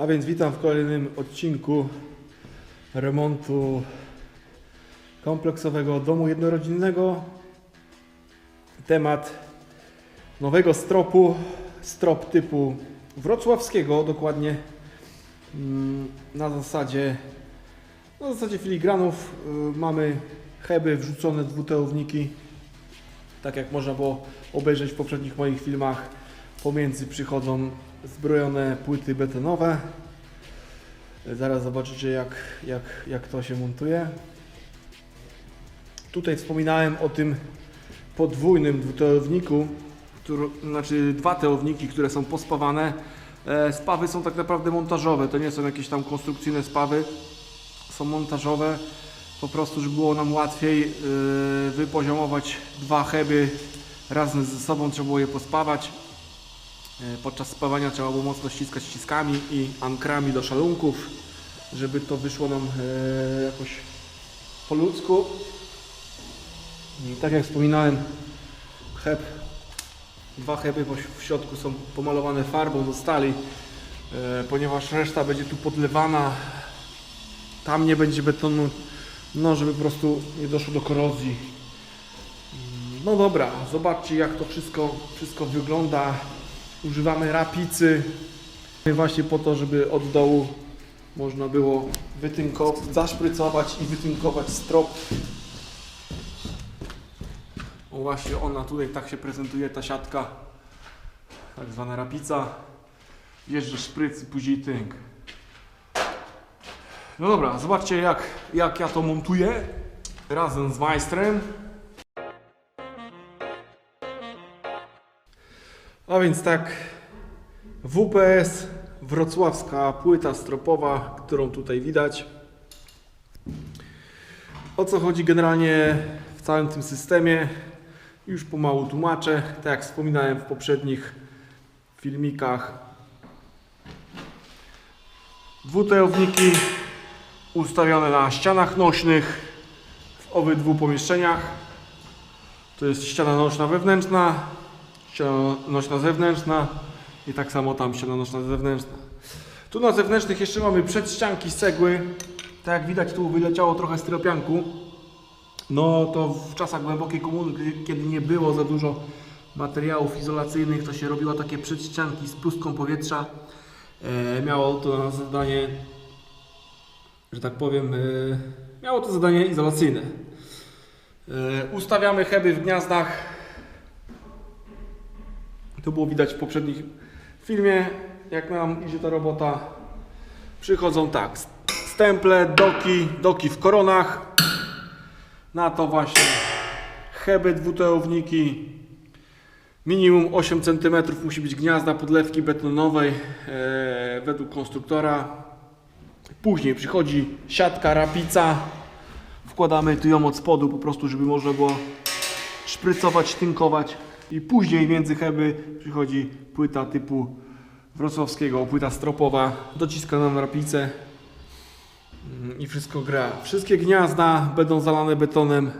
A więc witam w kolejnym odcinku remontu kompleksowego domu jednorodzinnego. Temat nowego stropu, strop typu wrocławskiego, dokładnie mm, na zasadzie na zasadzie filigranów y, mamy heby wrzucone dwutełowniki, tak jak można było obejrzeć w poprzednich moich filmach. Pomiędzy przychodzą zbrojone płyty betonowe. Zaraz zobaczycie jak, jak, jak to się montuje. Tutaj wspominałem o tym podwójnym dwutełowniku, który, znaczy dwa tełowniki, które są pospawane. E, Spawy są tak naprawdę montażowe, to nie są jakieś tam konstrukcyjne spawy, są montażowe. Po prostu, żeby było nam łatwiej yy, wypoziomować dwa heby razem ze sobą, trzeba było je pospawać. Yy, Podczas spawania trzeba było mocno ściskać ściskami i ankrami do szalunków, żeby to wyszło nam yy, jakoś po ludzku. I tak jak wspominałem, heb, dwa heby po- w środku są pomalowane farbą do stali, yy, ponieważ reszta będzie tu podlewana. Tam nie będzie betonu, no żeby po prostu nie doszło do korozji. Mm, No dobra, zobaczcie jak to wszystko, wszystko wygląda. Używamy rapicy właśnie po to, żeby od dołu można było wytynkować, zaszprycować i wytynkować strop. O właśnie ona tutaj tak się prezentuje ta siatka, tak zwana rapica. Wjeżdża szpryc i później tynk. No dobra, zobaczcie jak, jak ja to montuję razem z majstrem. A więc tak, WPS wrocławska płyta stropowa, którą tutaj widać. O co chodzi generalnie w całym tym systemie? Już pomału tłumaczę. Tak jak wspominałem w poprzednich filmikach. Dwutełowniki ustawione na ścianach nośnych w obydwu pomieszczeniach. To jest ściana nośna wewnętrzna, nośna zewnętrzna i tak samo tam ściana nośna zewnętrzna. Tu na zewnętrznych jeszcze mamy przedścianki z cegły. Tak jak widać tu wyleciało trochę styropianku. No to w czasach głębokiej komuny, kiedy- nie było za dużo materiałów izolacyjnych, to się robiło takie przedścianki z pustką powietrza. E, miało to na zadanie że tak powiem, y, miało to zadanie izolacyjne. Y, Ustawiamy heby w gniazdach. To było widać w poprzednim filmie, jak nam idzie ta robota. Przychodzą tak, stemple, doki, doki w koronach. Na to właśnie heby dwutełowniki. Minimum 8 cm musi być gniazda podlewki betonowej e, według konstruktora. Później przychodzi siatka, rapica. Wkładamy tu ją od spodu po prostu, żeby można było szprycować, tynkować. I później między heby przychodzi płyta typu wrocławskiego, płyta stropowa. Dociska nam rapicę Mm, i wszystko gra. Wszystkie gniazda będą zalane betonem.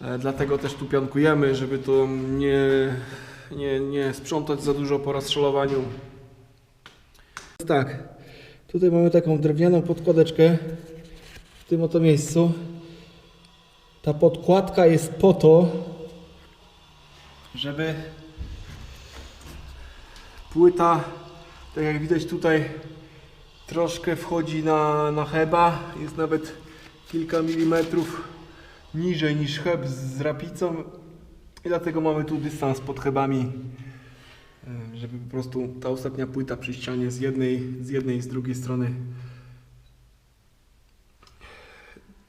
E, Dlatego też tu piankujemy, żeby to nie, nie, nie sprzątać za dużo po rozszalowaniu. Tak, Tutaj mamy taką drewnianą podkładeczkę w tym oto miejscu. Ta podkładka jest po to, żeby płyta, tak jak widać tutaj, troszkę wchodzi na, na cheba. Jest nawet kilka milimetrów niżej niż heb z rapicą. I dlatego mamy tu dystans pod hebami E, żeby po prostu ta ostatnia płyta przy ścianie z jednej, z jednej i z drugiej strony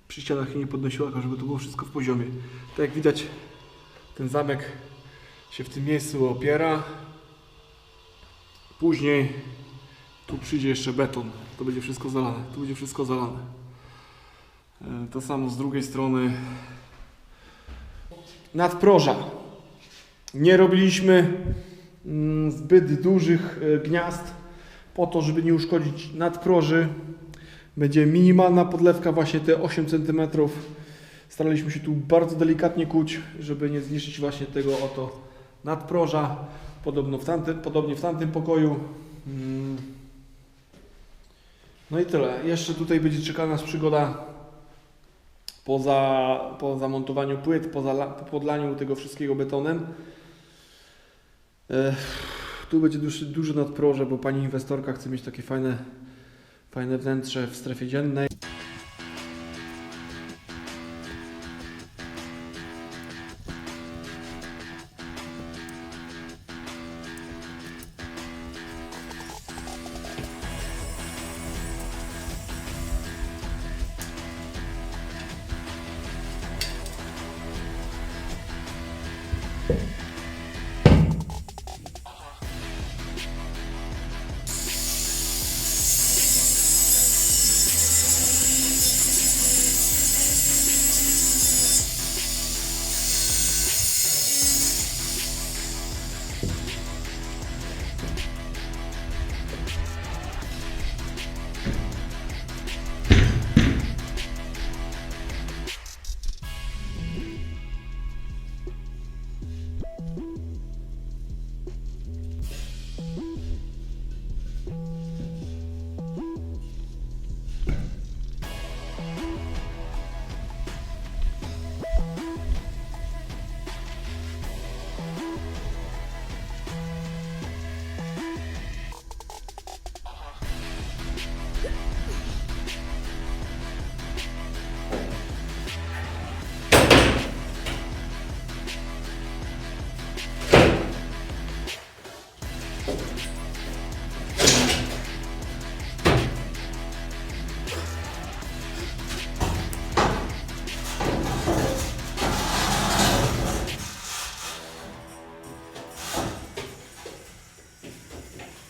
przy ścianach się nie podnosiła, żeby to było wszystko w poziomie. Tak jak widać, ten zamek się w tym miejscu opiera. Później tu przyjdzie jeszcze beton. To będzie wszystko zalane. Tu będzie wszystko zalane. E, To samo z drugiej strony. Nadproża. Nie robiliśmy mm, zbyt dużych e, gniazd po to, żeby nie uszkodzić nadproży. Będzie minimalna podlewka, właśnie te 8 cm. Staraliśmy się tu bardzo delikatnie kuć, żeby nie zniszczyć właśnie tego oto nadproża. Podobno w tamtym, podobnie w tamtym pokoju. Mm, No i tyle. Jeszcze tutaj będzie czekała nas przygoda poza, po zamontowaniu płyt, po, podlaniu tego wszystkiego betonem. Tu będzie duży, duży nadproże, bo pani inwestorka chce mieć takie fajne, fajne wnętrze w strefie dziennej.